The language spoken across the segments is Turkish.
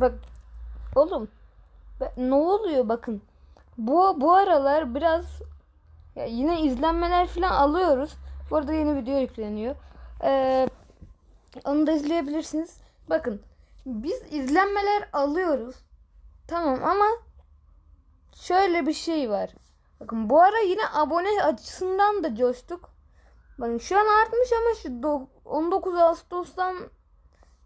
Bak oğlum ne oluyor bakın. Bu bu aralar biraz ya yine izlenmeler falan alıyoruz. Bu arada yeni video yükleniyor. Ee, onu da izleyebilirsiniz. Bakın biz izlenmeler alıyoruz. Tamam ama şöyle bir şey var. Bakın bu ara yine abone açısından da coştuk. Bakın şu an artmış ama şu do- 19 Ağustos'tan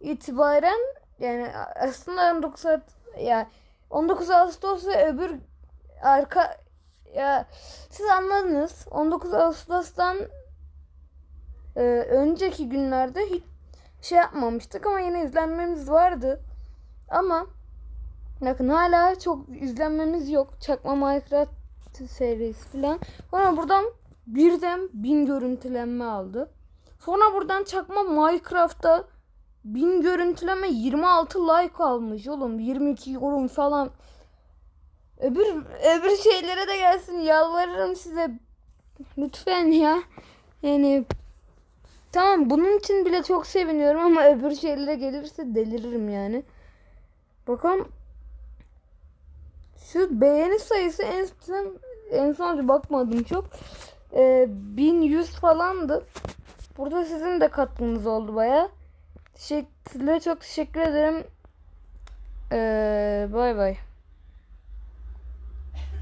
itibaren yani aslında 19 saat ya 19 Ağustos ve öbür arka ya siz anladınız. 19 Ağustos'tan e, önceki günlerde hiç şey yapmamıştık ama yine izlenmemiz vardı. Ama bakın hala çok izlenmemiz yok. Çakma Minecraft serisi falan. Sonra buradan birden bin görüntülenme aldı. Sonra buradan çakma Minecraft'ta bin görüntüleme 26 like almış oğlum. 22 yorum falan. Öbür öbür şeylere de gelsin. Yalvarırım size. Lütfen ya. Yani tamam bunun için bile çok seviniyorum ama öbür şeylere gelirse deliririm yani. Bakalım. Şu beğeni sayısı en son en son bakmadım çok. Ee, 1100 falandı. Burada sizin de katkınız oldu baya Teşekkürler çok teşekkür ederim. Ee, bay bay.